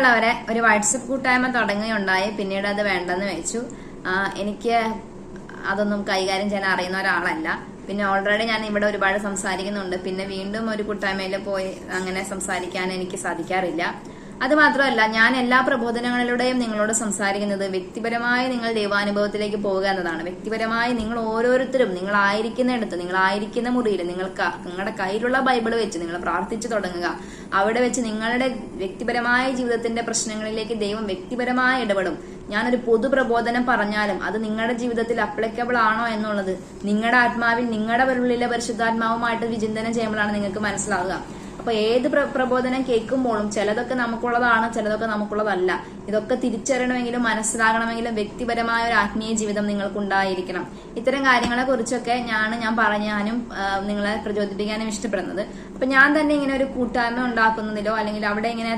പ്രിയമുള്ളവരെ ഒരു വാട്സപ്പ് കൂട്ടായ്മ തുടങ്ങുകയുണ്ടായി. പിന്നീട് അത് വേണ്ടെന്ന് വെച്ചു. എനിക്ക് അതൊന്നും കൈകാര്യം ചെയ്യാൻ അറിയുന്ന ഒരാളല്ല. പിന്നെ ഓൾറെഡി ഞാൻ ഇവിടെ ഒരുപാട് സംസാരിക്കുന്നുണ്ട്. പിന്നെ വീണ്ടും ഒരു കൂട്ടായ്മയിൽ പോയി അങ്ങനെ സംസാരിക്കാൻ എനിക്ക് സാധിക്കാറില്ല. അത് മാത്രമല്ല ഞാൻ എല്ലാ പ്രബോധനങ്ങളിലൂടെയും നിങ്ങളോട് സംസാരിക്കുന്നത് വ്യക്തിപരമായി നിങ്ങൾ ദൈവാനുഭവത്തിലേക്ക് പോവുക എന്നതാണ്. വ്യക്തിപരമായി നിങ്ങൾ ഓരോരുത്തരും നിങ്ങൾ ആയിരിക്കുന്നിടത്ത് നിങ്ങൾ ആയിരിക്കുന്ന മുറിയിൽ നിങ്ങൾക്ക് നിങ്ങളുടെ കയ്യിലുള്ള ബൈബിൾ വെച്ച് നിങ്ങൾ പ്രാർത്ഥിച്ചു തുടങ്ങുക. അവിടെ വെച്ച് നിങ്ങളുടെ വ്യക്തിപരമായ ജീവിതത്തിന്റെ പ്രശ്നങ്ങളിലേക്ക് ദൈവം വ്യക്തിപരമായി ഇടപെടും. ഞാനൊരു പൊതു പ്രബോധനം പറഞ്ഞാലും അത് നിങ്ങളുടെ ജീവിതത്തിൽ അപ്ലിക്കബിൾ ആണോ എന്നുള്ളത് നിങ്ങളുടെ ആത്മാവിൽ നിങ്ങളുടെ ഉള്ളിലെ പരിശുദ്ധാത്മാവുമായിട്ട് വിചിന്തനം ചെയ്യുമ്പോഴാണ് നിങ്ങൾക്ക് മനസ്സിലാവുക. അപ്പൊ ഏത് പ്ര- പ്രബോധനം കേൾക്കുമ്പോഴും ചിലതൊക്കെ നമുക്കുള്ളതാണ് ചിലതൊക്കെ നമുക്കുള്ളതല്ല. ഇതൊക്കെ തിരിച്ചറിയണമെങ്കിലും മനസ്സിലാകണമെങ്കിലും വ്യക്തിപരമായ ഒരു ആത്മീയ ജീവിതം നിങ്ങൾക്കുണ്ടായിരിക്കണം. ഇത്തരം കാര്യങ്ങളെ കുറിച്ചൊക്കെ ഞാൻ ഞാൻ പറഞ്ഞാനും നിങ്ങളെ പ്രചോദിപ്പിക്കാനും ഇഷ്ടപ്പെടുന്നത്. അപ്പൊ ഞാൻ തന്നെ ഇങ്ങനെ ഒരു കൂട്ടായ്മ ഉണ്ടാക്കുന്നതിലോ അല്ലെങ്കിൽ അവിടെ ഇങ്ങനെ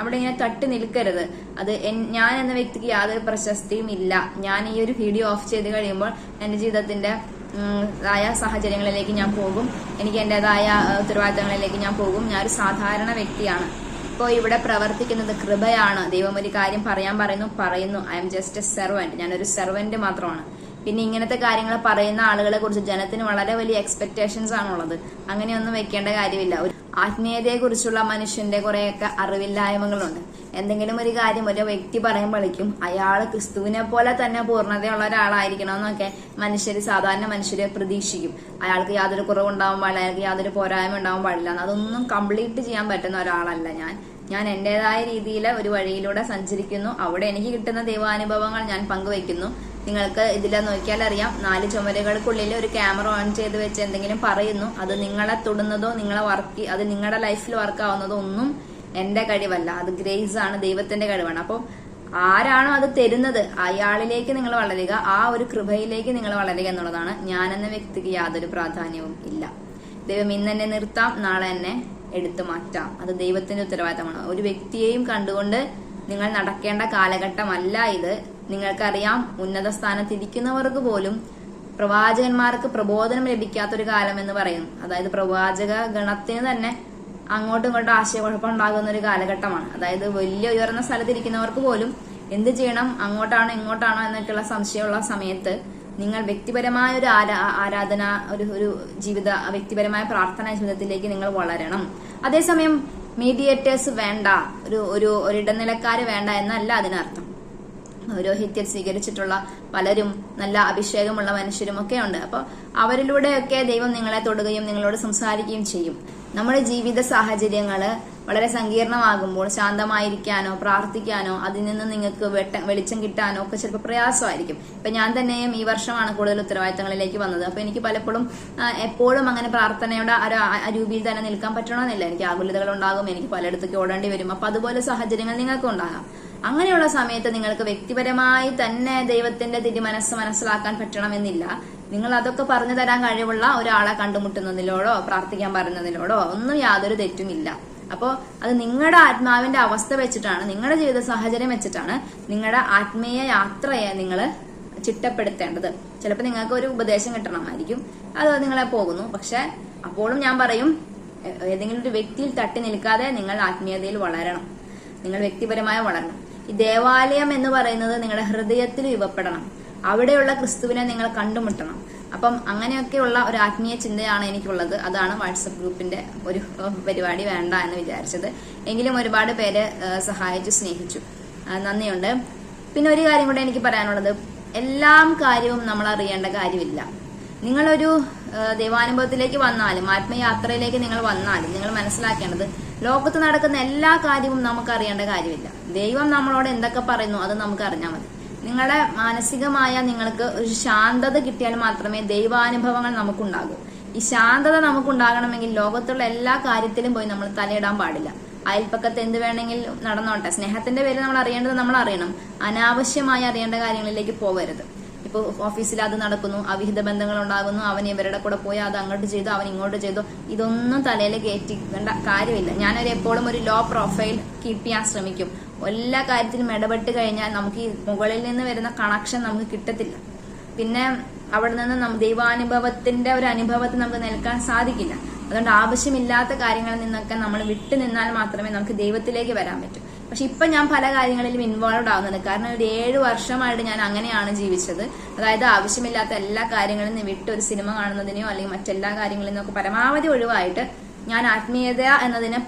അവിടെ ഇങ്ങനെ തട്ടി നിൽക്കരുത്. അത് ഞാൻ എന്ന വ്യക്തിക്ക് യാതൊരു പ്രശസ്തിയും ഇല്ല. ഞാൻ ഈ ഒരു വീഡിയോ ഓഫ് ചെയ്ത് കഴിയുമ്പോൾ എന്റെ ജീവിതത്തിന്റെ ആയ സാഹചര്യങ്ങളിലേക്ക് ഞാൻ പോകും. എനിക്ക് എന്റേതായ ആ, ഉത്തരവാദിത്തങ്ങളിലേക്ക് ഞാൻ പോകും. ഞാൻ ഒരു സാധാരണ വ്യക്തിയാണ്. ഇപ്പോൾ ഇവിടെ പ്രവർത്തിക്കുന്നത് കൃപയാണ്. ദൈവം ഒരു കാര്യം പറയാൻ പറയുന്നു പറയുന്നു I am just a servant ഞാനൊരു സെർവന്റ് മാത്രമാണ്. പിന്നെ ഇങ്ങനത്തെ കാര്യങ്ങൾ പറയുന്ന ആളുകളെ കുറിച്ച് ജനത്തിന് വളരെ വലിയ എക്സ്പെക്ടേഷൻസ് ആണുള്ളത്. അങ്ങനെയൊന്നും വെക്കേണ്ട കാര്യമില്ല. ഒരു ആത്മീയതയെ കുറിച്ചുള്ള മനുഷ്യന്റെ കുറെയൊക്കെ അറിവില്ലായ്മകളുണ്ട്. എന്തെങ്കിലും ഒരു കാര്യം ഒരു വ്യക്തി പറയുമ്പോഴേക്കും അയാൾ ക്രിസ്തുവിനെ പോലെ തന്നെ പൂർണതയുള്ള ഒരാളായിരിക്കണം എന്നൊക്കെ മനുഷ്യര് സാധാരണ മനുഷ്യരെ പ്രതീക്ഷിക്കും. അയാൾക്ക് യാതൊരു കുറവുണ്ടാവാൻ പാടില്ല അയാൾക്ക് യാതൊരു പോരായ്മ ഉണ്ടാവാൻ പാടില്ല. അതൊന്നും കംപ്ലീറ്റ് ചെയ്യാൻ പറ്റുന്ന ഒരാളല്ല ഞാൻ. ഞാൻ എന്റേതായ രീതിയിൽ ഒരു വഴിയിലൂടെ സഞ്ചരിക്കുന്നു. അവിടെ എനിക്ക് കിട്ടുന്ന ദൈവാനുഭവങ്ങൾ ഞാൻ പങ്കുവയ്ക്കുന്നു നിങ്ങൾക്ക് ഇതിൽ നോക്കിയാൽ അറിയാം. നാല് ചുമരുകൾക്കുള്ളിൽ ഒരു ക്യാമറ ഓൺ ചെയ്ത് വെച്ച് എന്തെങ്കിലും പറയുന്നു. അത് നിങ്ങളെ തൊടുന്നതോ നിങ്ങളെ വർക്ക് അത് നിങ്ങളുടെ ലൈഫിൽ വർക്ക് ആവുന്നതോ ഒന്നും എന്റെ കഴിവല്ല. അത് ഗ്രേസ് ആണ് ദൈവത്തിന്റെ കഴിവാണ്. അപ്പോൾ ആരാണോ അത് തരുന്നത് അയാളിലേക്ക് നിങ്ങൾ വളരുക ആ ഒരു കൃപയിലേക്ക് നിങ്ങൾ വളരുക എന്നുള്ളതാണ് ഞാൻ എന്ന വ്യക്തിക്ക് യാതൊരു പ്രാധാന്യവും ഇല്ല. ദൈവം ഇന്ന് എന്നെ നിർത്താം നാളെ എന്നെ എടുത്തു മാറ്റാം. അത് ദൈവത്തിന്റെ ഉത്തരവാദിത്തമാണ്. ഒരു വ്യക്തിയെയും കണ്ടുകൊണ്ട് നിങ്ങൾ നടക്കേണ്ട കാലഘട്ടമല്ല ഇത്. നിങ്ങൾക്കറിയാം ഉന്നത സ്ഥാനത്തിരിക്കുന്നവർക്ക് പോലും പ്രവാചകന്മാർക്ക് പ്രബോധനം ലഭിക്കാത്തൊരു കാലം എന്ന് പറയും. അതായത് പ്രവാചക ഗണത്തിന് തന്നെ അങ്ങോട്ടും ഇങ്ങോട്ടും ആശയക്കുഴപ്പം ഉണ്ടാകുന്ന ഒരു കാലഘട്ടമാണ്. അതായത് വലിയ ഉയർന്ന സ്ഥലത്തിരിക്കുന്നവർക്ക് പോലും എന്ത് ചെയ്യണം അങ്ങോട്ടാണോ ഇങ്ങോട്ടാണോ എന്നൊക്കെയുള്ള സംശയമുള്ള സമയത്ത് നിങ്ങൾ വ്യക്തിപരമായ ഒരു ആരാധന ഒരു ഒരു ജീവിത വ്യക്തിപരമായ പ്രാർത്ഥന ജീവിതത്തിലേക്ക് നിങ്ങൾ വളരണം. അതേസമയം മീഡിയേറ്റേഴ്സ് വേണ്ട ഒരു ഒരു ഒരിടനിലക്കാർ വേണ്ട എന്നല്ല അതിനർത്ഥം. പൗരോഹിത്യം സ്വീകരിച്ചിട്ടുള്ള പലരും നല്ല അഭിഷേകമുള്ള മനുഷ്യരും ഒക്കെ ഉണ്ട് അപ്പോൾ അവരിലൂടെയൊക്കെ ദൈവം നിങ്ങളെ തൊടുകയും നിങ്ങളോട് സംസാരിക്കുകയും ചെയ്യും. നമ്മുടെ ജീവിത സാഹചര്യങ്ങൾ വളരെ സങ്കീർണമാകുമ്പോൾ ശാന്തമായിരിക്കാനോ പ്രാർത്ഥിക്കാനോ അതിൽ നിന്ന് നിങ്ങൾക്ക് വെട്ട വെളിച്ചം കിട്ടാനോ ഒക്കെ ചിലപ്പോൾ പ്രയാസമായിരിക്കും. ഇപ്പൊ ഞാൻ തന്നെയും ഈ വർഷമാണ് കൂടുതൽ ഉത്തരവാദിത്തങ്ങളിലേക്ക് വന്നത്. അപ്പൊ എനിക്ക് പലപ്പോഴും എപ്പോഴും അങ്ങനെ പ്രാർത്ഥനയുടെ ഒരു രൂപയിൽ തന്നെ നിൽക്കാൻ പറ്റണമെന്നില്ല എനിക്ക് ആകുലതകൾ ഉണ്ടാകും എനിക്ക് പലയിടത്തേക്ക് ഓടേണ്ടി വരും. അപ്പൊ അതുപോലെ സാഹചര്യങ്ങൾ നിങ്ങൾക്കും ഉണ്ടാകാം അങ്ങനെയുള്ള സമയത്ത് നിങ്ങൾക്ക് വ്യക്തിപരമായി തന്നെ ദൈവത്തിന്റെ തിരി മനസ്സ് മനസ്സിലാക്കാൻ പറ്റണമെന്നില്ല. നിങ്ങൾ അതൊക്കെ പറഞ്ഞു തരാൻ കഴിവുള്ള ഒരാളെ കണ്ടുമുട്ടുന്നതിലോടോ പ്രാർത്ഥിക്കാൻ പറയുന്നതിലോടോ ഒന്നും യാതൊരു തെറ്റുമില്ല. അപ്പോൾ അത് നിങ്ങളുടെ ആത്മാവിന്റെ അവസ്ഥ വെച്ചിട്ടാണ് നിങ്ങളുടെ ജീവിത സാഹചര്യം വെച്ചിട്ടാണ് നിങ്ങളുടെ ആത്മീയ യാത്രയെ നിങ്ങൾ ചിട്ടപ്പെടുത്തേണ്ടത്. ചിലപ്പോൾ നിങ്ങൾക്ക് ഒരു ഉപദേശം കിട്ടണമായിരിക്കും. അത് നിങ്ങളെ പോകുന്നു. പക്ഷെ അപ്പോഴും ഞാൻ പറയും ഏതെങ്കിലും ഒരു വ്യക്തിയിൽ തട്ടി നിൽക്കാതെ നിങ്ങൾ ആത്മീയതയിൽ വളരണം. നിങ്ങൾ വ്യക്തിപരമായി വളരണം. ഈ ദേവാലയം എന്ന് പറയുന്നത് നിങ്ങളുടെ ഹൃദയത്തിൽ യുവപ്പെടണം അവിടെയുള്ള ക്രിസ്തുവിനെ നിങ്ങൾ കണ്ടുമുട്ടണം. അപ്പം അങ്ങനെയൊക്കെയുള്ള ഒരു ആത്മീയ ചിന്തയാണ് എനിക്കുള്ളത്. അതാണ് വാട്സപ്പ് ഗ്രൂപ്പിന്റെ ഒരു പരിപാടി വേണ്ട എന്ന് വിചാരിച്ചത്. എങ്കിലും ഒരുപാട് പേര് സഹായിച്ചു സ്നേഹിച്ചു. നന്ദിയുണ്ട്. പിന്നെ ഒരു കാര്യം കൂടെ എനിക്ക് പറയാനുള്ളത്. എല്ലാം കാര്യവും നമ്മൾ അറിയേണ്ട കാര്യമില്ല. നിങ്ങളൊരു ദൈവാനുഭവത്തിലേക്ക് വന്നാലും ആത്മയാത്രയിലേക്ക് നിങ്ങൾ വന്നാലും നിങ്ങൾ മനസ്സിലാക്കേണ്ടത് ലോകത്ത് നടക്കുന്ന എല്ലാ കാര്യവും നമുക്ക് അറിയേണ്ട കാര്യമില്ല. ദൈവം നമ്മളോട് എന്തൊക്കെ പറയുന്നു അത് നമുക്ക് അറിഞ്ഞാൽ മതി. നിങ്ങളുടെ മാനസികമായ നിങ്ങൾക്ക് ഒരു ശാന്തത കിട്ടിയാൽ മാത്രമേ ദൈവാനുഭവങ്ങൾ നമുക്കുണ്ടാകൂ. ഈ ശാന്തത നമുക്കുണ്ടാകണമെങ്കിൽ ലോകത്തുള്ള എല്ലാ കാര്യത്തിലും പോയി നമ്മൾ തലയിടാൻ പാടില്ല. അയൽപ്പക്കത്ത് എന്ത് വേണമെങ്കിൽ നടന്നോട്ടെ. സ്നേഹത്തിന്റെ പേര് നമ്മൾ അറിയേണ്ടത് നമ്മൾ അറിയണം. അനാവശ്യമായി അറിയേണ്ട കാര്യങ്ങളിലേക്ക് പോകരുത്. ഇപ്പോൾ ഓഫീസിൽ അത് നടക്കുന്നു അവിഹിത ബന്ധങ്ങൾ ഉണ്ടാകുന്നു അവൻ ഇവരുടെ കൂടെ പോയി അത് അങ്ങോട്ട് ചെയ്തു അവൻ ഇങ്ങോട്ട് ചെയ്തു. ഇതൊന്നും തലയിൽ കയറ്റിക്കേണ്ട കാര്യമില്ല. ഞാനൊരു എപ്പോഴും ഒരു ലോ പ്രൊഫൈൽ കീപ്പ് ചെയ്യാൻ ശ്രമിക്കും. എല്ലാ കാര്യത്തിലും ഇടപെട്ട് കഴിഞ്ഞാൽ നമുക്ക് ഈ മുകളിൽ നിന്ന് വരുന്ന കണക്ഷൻ നമുക്ക് കിട്ടത്തില്ല. പിന്നെ അവിടെ നിന്ന് നമ്മ ദൈവാനുഭവത്തിന്റെ ഒരു അനുഭവത്തിൽ നമുക്ക് നിൽക്കാൻ സാധിക്കില്ല. അതുകൊണ്ട് ആവശ്യമില്ലാത്ത കാര്യങ്ങളിൽ നിന്നൊക്കെ നമ്മൾ വിട്ടു നിന്നാൽ മാത്രമേ നമുക്ക് ദൈവത്തിലേക്ക് വരാൻ പറ്റൂ. പക്ഷെ ഇപ്പൊ ഞാൻ പല കാര്യങ്ങളിലും ഇൻവോൾവ് ആവുന്നുണ്ട്. കാരണം ഒരു ഏഴ് വർഷമായിട്ട് ഞാൻ അങ്ങനെയാണ് ജീവിച്ചത്. അതായത് ആവശ്യമില്ലാത്ത എല്ലാ കാര്യങ്ങളിൽ നിന്ന് വിട്ട് ഒരു സിനിമ കാണുന്നതിനെയോ അല്ലെങ്കിൽ മറ്റെല്ലാ കാര്യങ്ങളിൽ നിന്നൊക്കെ പരമാവധി ഒഴിവായിട്ട് ഞാൻ ആത്മീയത എന്നതിന്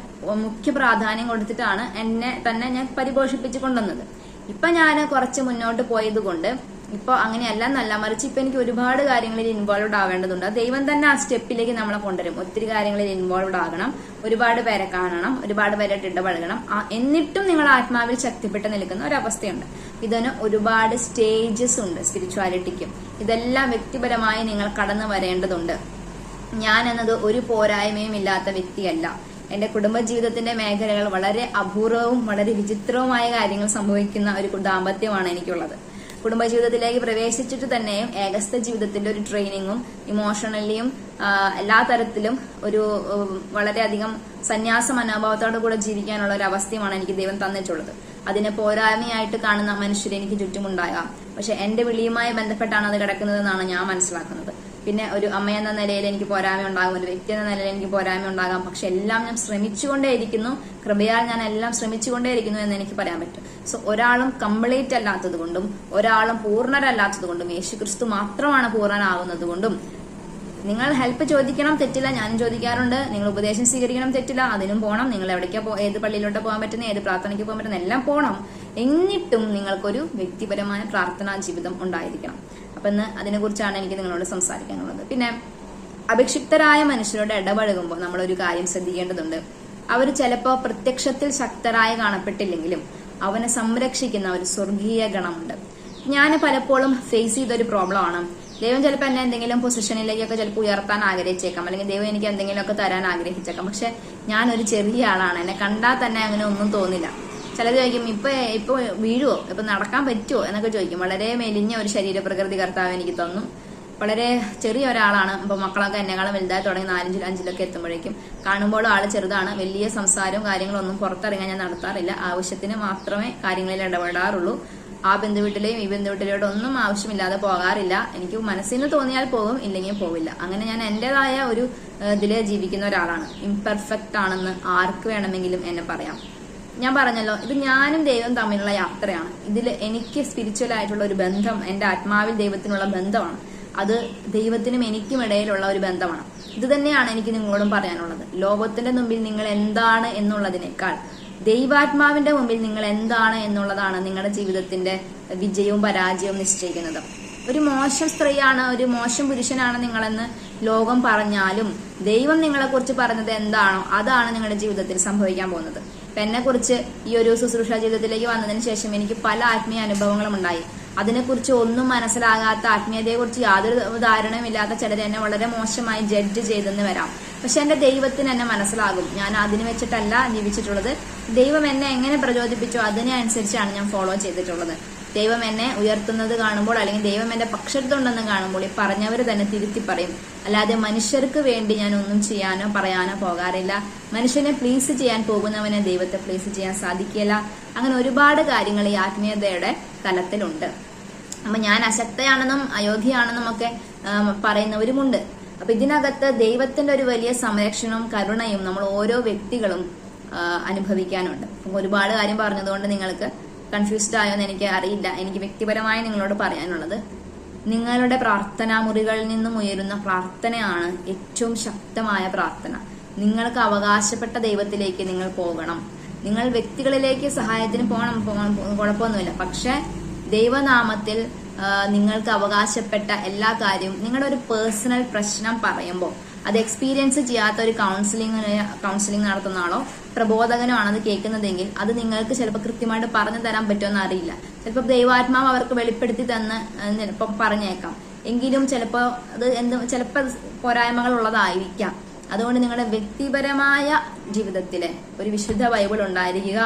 മുഖ്യ പ്രാധാന്യം കൊടുത്തിട്ടാണ് എന്നെ തന്നെ ഞാൻ പരിപോഷിപ്പിച്ചു കൊണ്ടുവന്നത്. ഇപ്പൊ ഞാൻ കുറച്ച് മുന്നോട്ട് പോയത് കൊണ്ട് ഇപ്പൊ അങ്ങനെയല്ല എന്നല്ല മറിച്ച് ഇപ്പൊ എനിക്ക് ഒരുപാട് കാര്യങ്ങളിൽ ഇൻവോൾവ് ആവേണ്ടതുണ്ട്. ദൈവം തന്നെ ആ സ്റ്റെപ്പിലേക്ക് നമ്മളെ കൊണ്ടുവരും. ഒത്തിരി കാര്യങ്ങളിൽ ഇൻവോൾവ് ആകണം. ഒരുപാട് പേരെ കാണണം. ഒരുപാട് പേരായിട്ട് ഇടപഴകണം എന്നിട്ടും നിങ്ങൾ ആത്മാവിൽ ശക്തിപ്പെട്ട് നിൽക്കുന്ന ഒരവസ്ഥയുണ്ട്. ഇതിന് ഒരുപാട് സ്റ്റേജസ് ഉണ്ട് സ്പിരിച്വാലിറ്റിക്കും ഇതെല്ലാം വ്യക്തിപരമായി നിങ്ങൾ കടന്നു വരേണ്ടതുണ്ട്. ഞാൻ എന്നത് ഒരു പോരായ്മയും ഇല്ലാത്ത വ്യക്തിയല്ല. എന്റെ കുടുംബജീവിതത്തിന്റെ മേഖലകൾ വളരെ അപൂർവവും വളരെ വിചിത്രവുമായ കാര്യങ്ങൾ സംഭവിക്കുന്ന ഒരു ദാമ്പത്യമാണ് എനിക്കുള്ളത്. കുടുംബജീവിതത്തിലേക്ക് പ്രവേശിച്ചിട്ട് തന്നെയും ഏകസ്ഥ ജീവിതത്തിന്റെ ഒരു ട്രെയിനിങ്ങും ഇമോഷണലിയും എല്ലാ തരത്തിലും ഒരു വളരെയധികം സന്യാസ മനോഭാവത്തോടു കൂടെ ജീവിക്കാനുള്ള ഒരു അവസ്ഥയുമാണ് എനിക്ക് ദൈവം തന്നിട്ടുള്ളത്. അതിനെ പോരായ്മയായിട്ട് കാണുന്ന മനുഷ്യരെ എനിക്ക് ചുറ്റുമുണ്ടാകാം. പക്ഷെ എന്റെ വിളിയുമായി ബന്ധപ്പെട്ടാണ് അത് കിടക്കുന്നതെന്നാണ് ഞാൻ മനസ്സിലാക്കുന്നത്. പിന്നെ ഒരു അമ്മ എന്ന നിലയിൽ എനിക്ക് പോരായ്മ ഉണ്ടാകും ഒരു വ്യക്തി എന്ന നിലയിൽ എനിക്ക് പോരായ്മ ഉണ്ടാകാം. പക്ഷെ എല്ലാം ഞാൻ ശ്രമിച്ചുകൊണ്ടേയിരിക്കുന്നു. കൃപയാൽ ഞാൻ എല്ലാം ശ്രമിച്ചുകൊണ്ടേയിരിക്കുന്നു എന്ന് എനിക്ക് പറയാൻ പറ്റും. സോ ഒരാളും കംപ്ലീറ്റ് അല്ലാത്തത് കൊണ്ടും ഒരാളും പൂർണരല്ലാത്തത് കൊണ്ടും യേശു ക്രിസ്തു മാത്രമാണ് പൂർണനാകുന്നത് കൊണ്ടും നിങ്ങൾ ഹെൽപ്പ് ചോദിക്കണം തെറ്റില്ല ഞാനും ചോദിക്കാറുണ്ട്. നിങ്ങൾ ഉപദേശം സ്വീകരിക്കണം തെറ്റില്ല അതിനും പോകണം നിങ്ങൾ എവിടേക്കാ ഏത് പള്ളിയിലോട്ട് പോകാൻ പറ്റുന്ന ഏത് പ്രാർത്ഥനയ്ക്ക് പോകാൻ പറ്റുന്ന എല്ലാം പോകണം എന്നിട്ടും നിങ്ങൾക്കൊരു വ്യക്തിപരമായ പ്രാർത്ഥനാ ജീവിതം ഉണ്ടായിരിക്കണം. അപ്പൊ ഇന്ന് അതിനെക്കുറിച്ചാണ് എനിക്ക് നിങ്ങളോട് സംസാരിക്കാനുള്ളത്. പിന്നെ അഭിക്ഷിപ്തരായ മനുഷ്യരോട് ഇടപഴകുമ്പോൾ നമ്മൾ ഒരു കാര്യം ശ്രദ്ധിക്കേണ്ടതുണ്ട്. അവർ ചിലപ്പോൾ പ്രത്യക്ഷത്തിൽ ശക്തരായി കാണപ്പെട്ടില്ലെങ്കിലും അവനെ സംരക്ഷിക്കുന്ന ഒരു സ്വർഗീയ ഗണമുണ്ട്. ഞാൻ പലപ്പോഴും ഫേസ് ചെയ്തൊരു പ്രോബ്ലമാണ് ദൈവം ചിലപ്പോൾ എന്നെ എന്തെങ്കിലും പൊസിഷനിലേക്കൊക്കെ ചിലപ്പോൾ ഉയർത്താൻ ആഗ്രഹിച്ചേക്കാം. അല്ലെങ്കിൽ ദൈവം എനിക്ക് എന്തെങ്കിലുമൊക്കെ തരാൻ ആഗ്രഹിച്ചേക്കാം. പക്ഷെ ഒരു ചെറിയ ആളാണ്. എന്നെ കണ്ടാൽ തന്നെ അങ്ങനെ ഒന്നും തോന്നില്ല. ചിലത് ചോദിക്കും ഇപ്പൊ ഇപ്പൊ വീഴുവോ? ഇപ്പൊ നടക്കാൻ പറ്റുമോ എന്നൊക്കെ ചോദിക്കും. വളരെ മെലിഞ്ഞ ഒരു ശരീരപ്രകൃതി കർത്താവ് എനിക്ക് തന്നു. വളരെ ചെറിയ ഒരാളാണ്. ഇപ്പൊ മക്കളൊക്കെ എന്നെക്കാളും വലുതായി തുടങ്ങി നാലഞ്ചിൽ അഞ്ചിലൊക്കെ എത്തുമ്പോഴേക്കും കാണുമ്പോൾ ആൾ ചെറുതാണ്. വലിയ സംസാരവും കാര്യങ്ങളും ഒന്നും പുറത്തിറങ്ങാൻ ഞാൻ നടത്താറില്ല. ആവശ്യത്തിന് മാത്രമേ കാര്യങ്ങളിൽ ഇടപെടാറുള്ളൂ. ആ ബന്ധുവീട്ടിലെയും ഈ ബന്ധുവീട്ടിലോട്ട് ഒന്നും ആവശ്യമില്ലാതെ പോകാറില്ല. എനിക്ക് മനസ്സിന് തോന്നിയാൽ പോകും ഇല്ലെങ്കിൽ പോവില്ല. അങ്ങനെ ഞാൻ എന്റേതായ ഒരു ഇതിൽ ജീവിക്കുന്ന ഒരാളാണ്. ഇംപെർഫെക്റ്റ് ആണെന്ന് ആർക്ക് വേണമെങ്കിലും എന്നെ പറയാം. ഞാൻ പറഞ്ഞല്ലോ ഇത് ഞാനും ദൈവം തമ്മിലുള്ള യാത്രയാണ്. ഇതിൽ എനിക്ക് സ്പിരിച്വൽ ആയിട്ടുള്ള ഒരു ബന്ധം എന്റെ ആത്മാവിൽ ദൈവത്തിനുള്ള ബന്ധമാണ്. അത് ദൈവത്തിനും എനിക്കും ഇടയിലുള്ള ഒരു ബന്ധമാണ്. ഇത് തന്നെയാണ് എനിക്ക് നിങ്ങളോടും പറയാനുള്ളത്. ലോകത്തിന്റെ മുമ്പിൽ നിങ്ങൾ എന്താണ് എന്നുള്ളതിനേക്കാൾ ദൈവാത്മാവിന്റെ മുമ്പിൽ നിങ്ങൾ എന്താണ് എന്നുള്ളതാണ് നിങ്ങളുടെ ജീവിതത്തിന്റെ വിജയവും പരാജയവും നിശ്ചയിക്കുന്നത്. ഒരു മോശം സ്ത്രീയാണ് ഒരു മോശം പുരുഷനാണ് നിങ്ങളെന്ന് ലോകം പറഞ്ഞാലും ദൈവം നിങ്ങളെക്കുറിച്ച് പറഞ്ഞത് എന്താണോ അതാണ് നിങ്ങളുടെ ജീവിതത്തിൽ സംഭവിക്കാൻ പോകുന്നത്. ഇപ്പൊ എന്നെ കുറിച്ച് ഈ ഒരു ശുശ്രൂഷ ജീവിതത്തിലേക്ക് വന്നതിന് ശേഷം എനിക്ക് പല ആത്മീയ അനുഭവങ്ങളും ഉണ്ടായി. അതിനെക്കുറിച്ച് ഒന്നും മനസ്സിലാകാത്ത ആത്മീയതയെക്കുറിച്ച് യാതൊരു ധാരണയും ഇല്ലാത്ത ചിലർ എന്നെ വളരെ മോശമായി ജഡ്ജ് ചെയ്തെന്ന് വരാം. പക്ഷെ എന്റെ ദൈവത്തിന് എന്നെ മനസ്സിലാകും. ഞാൻ അതിന് വെച്ചിട്ടല്ല ജീവിച്ചിട്ടുള്ളത്. ദൈവം എന്നെ എങ്ങനെ പ്രചോദിപ്പിച്ചോ അതിനെ അനുസരിച്ചാണ് ഞാൻ ഫോളോ ചെയ്തിട്ടുള്ളത്. ദൈവം എന്നെ ഉയർത്തുന്നത് കാണുമ്പോൾ അല്ലെങ്കിൽ ദൈവം എന്റെ പക്ഷത്തുണ്ടെന്ന് കാണുമ്പോൾ ഈ പറഞ്ഞവർ തന്നെ തിരുത്തി പറയും. അല്ലാതെ മനുഷ്യർക്ക് വേണ്ടി ഞാൻ ഒന്നും ചെയ്യാനോ പറയാനോ പോകാറില്ല. മനുഷ്യനെ പ്ലീസ് ചെയ്യാൻ പോകുന്നവനെ ദൈവത്തെ പ്ലീസ് ചെയ്യാൻ സാധിക്കില്ല അങ്ങനെ ഒരുപാട് കാര്യങ്ങൾ ഈ ആത്മീയതയുടെ തലത്തിലുണ്ട്. അപ്പൊ ഞാൻ അശക്തയാണെന്നും അയോഗ്യയാണെന്നും ഒക്കെ പറയുന്നവരുമുണ്ട്. അപ്പൊ ഇതിനകത്ത് ദൈവത്തിന്റെ ഒരു വലിയ സംരക്ഷണവും കരുണയും നമ്മൾ ഓരോ വ്യക്തികളും അനുഭവിക്കാനുണ്ട്. ഒരുപാട് കാര്യം പറഞ്ഞതുകൊണ്ട് നിങ്ങൾക്ക് കൺഫ്യൂസ്ഡ് ആയോ എന്ന് എനിക്ക് അറിയില്ല. എനിക്ക് വ്യക്തിപരമായി നിങ്ങളോട് പറയാനുള്ളത് നിങ്ങളുടെ പ്രാർത്ഥനാ മുറികളിൽ നിന്നും ഉയരുന്ന പ്രാർത്ഥനയാണ് ഏറ്റവും ശക്തമായ പ്രാർത്ഥന. നിങ്ങൾക്ക് അവകാശപ്പെട്ട ദൈവത്തിലേക്ക് നിങ്ങൾ പോകണം. നിങ്ങൾ വ്യക്തികളിലേക്ക് സഹായത്തിന് പോകണം കുഴപ്പമൊന്നുമില്ല. പക്ഷെ ദൈവനാമത്തിൽ നിങ്ങൾക്ക് അവകാശപ്പെട്ട എല്ലാ കാര്യവും നിങ്ങളുടെ ഒരു പേഴ്സണൽ പ്രശ്നം പറയുമ്പോൾ അത് എക്സ്പീരിയൻസ് ചെയ്യാത്ത ഒരു കൗൺസിലിംഗ് കൗൺസിലിംഗ് നടത്തുന്ന ആളോ പ്രബോധകനോ ആണത് കേൾക്കുന്നതെങ്കിൽ അത് നിങ്ങൾക്ക് ചിലപ്പോൾ കൃത്യമായിട്ട് പറഞ്ഞു തരാൻ പറ്റുമെന്ന് അറിയില്ല. ചിലപ്പോൾ ദൈവാത്മാവ് അവർക്ക് വെളിപ്പെടുത്തി തന്ന് ചിലപ്പോൾ പറഞ്ഞേക്കാം. എങ്കിലും ചിലപ്പോൾ അത് എന്ത് ചിലപ്പോൾ പോരായ്മകൾ ഉള്ളതായിരിക്കാം. അതുകൊണ്ട് നിങ്ങളുടെ വ്യക്തിപരമായ ജീവിതത്തിലെ ഒരു വിശുദ്ധ ബൈബിൾ ഉണ്ടായിരിക്കുക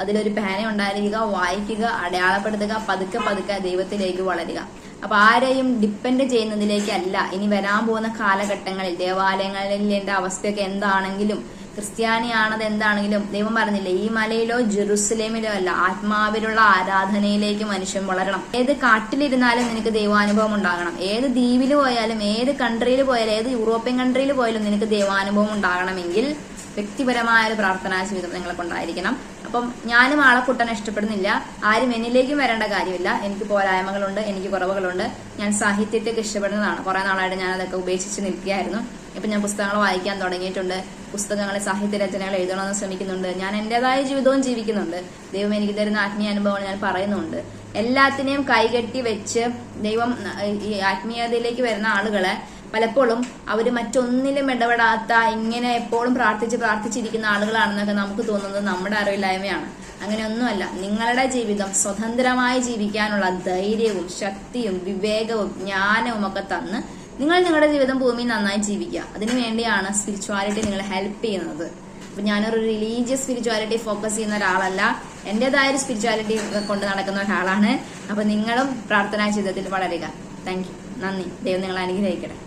അതിലൊരു പേന ഉണ്ടായിരിക്കുക വായിക്കുക അടയാളപ്പെടുത്തുക പതുക്കെ പതുക്കെ ദൈവത്തിലേക്ക് വളരുക. അപ്പൊ ആരെയും ഡിപ്പെൻഡ് ചെയ്യുന്നതിലേക്കല്ല. ഇനി വരാൻ പോകുന്ന കാലഘട്ടങ്ങളിൽ ദേവാലയങ്ങളിൽ എന്റെ അവസ്ഥയൊക്കെ എന്താണെങ്കിലും ക്രിസ്ത്യാനിയാണത് എന്താണെങ്കിലും ദൈവം പറഞ്ഞില്ലേ ഈ മലയിലോ ജെറുസലേമിലോ അല്ല ആത്മാവിലുള്ള ആരാധനയിലേക്ക് മനുഷ്യൻ വളരണം. ഏത് കാട്ടിലിരുന്നാലും നിനക്ക് ദൈവാനുഭവം ഉണ്ടാകണം. ഏത് ദ്വീപിൽ പോയാലും ഏത് കൺട്രിയിൽ പോയാലും ഏത് യൂറോപ്യൻ കൺട്രിയിൽ പോയാലും നിനക്ക് ദൈവാനുഭവം ഉണ്ടാകണമെങ്കിൽ വ്യക്തിപരമായ ഒരു പ്രാർത്ഥനാ ജീവിതം നിങ്ങളെ കൊണ്ടായിരിക്കണം അപ്പം ഞാനും ആളെ കൂട്ടാൻ ഇഷ്ടപ്പെടുന്നില്ല. ആരും എന്നിലേക്കും വരേണ്ട കാര്യമില്ല. എനിക്ക് പോരായ്മകളുണ്ട് എനിക്ക് കുറവുകളുണ്ട്. ഞാൻ സാഹിത്യത്തെയൊക്കെ ഇഷ്ടപ്പെടുന്നതാണ്. കുറെ നാളായിട്ട് ഞാൻ അതൊക്കെ ഉപേക്ഷിച്ച് നിൽക്കുകയായിരുന്നു. ഇപ്പൊ ഞാൻ പുസ്തകങ്ങൾ വായിക്കാൻ തുടങ്ങിയിട്ടുണ്ട്. പുസ്തകങ്ങളെ സാഹിത്യ രചനകൾ എഴുതണമെന്ന് ശ്രമിക്കുന്നുണ്ട്. ഞാൻ എന്റേതായ ജീവിതവും ജീവിക്കുന്നുണ്ട്. ദൈവം എനിക്ക് തരുന്ന ആത്മീയ അനുഭവങ്ങൾ ഞാൻ പറയുന്നുണ്ട്. എല്ലാത്തിനെയും കൈകെട്ടി വെച്ച് ദൈവം ഈ ആത്മീയതയിലേക്ക് വരുന്ന ആളുകളെ പലപ്പോഴും അവർ മറ്റൊന്നിലും ഇടപെടാത്ത ഇങ്ങനെ എപ്പോഴും പ്രാർത്ഥിച്ച് പ്രാർത്ഥിച്ചിരിക്കുന്ന ആളുകളാണെന്നൊക്കെ നമുക്ക് തോന്നുന്നത് നമ്മുടെ അറിവില്ലായ്മയാണ്. അങ്ങനെയൊന്നുമല്ല. നിങ്ങളുടെ ജീവിതം സ്വതന്ത്രമായി ജീവിക്കാനുള്ള ധൈര്യവും ശക്തിയും വിവേകവും ജ്ഞാനവും ഒക്കെ തന്ന് നിങ്ങൾ നിങ്ങളുടെ ജീവിതം ഭൂമിയിൽ നന്നായി ജീവിക്കുക. അതിനു വേണ്ടിയാണ് സ്പിരിച്വാലിറ്റി നിങ്ങളെ ഹെൽപ്പ് ചെയ്യുന്നത്. അപ്പൊ ഞാനൊരു റിലീജിയസ് സ്പിരിച്വാലിറ്റി ഫോക്കസ് ചെയ്യുന്ന ഒരാളല്ല. എന്റേതായ ഒരു സ്പിരിച്വാലിറ്റി കൊണ്ട് നടക്കുന്ന ഒരാളാണ്. അപ്പൊ നിങ്ങളും പ്രാർത്ഥനാ ജീവിതത്തിൽ വളരുക. താങ്ക് യു നന്ദി. ദൈവം നിങ്ങളെ അനുഗ്രഹിക്കട്ടെ.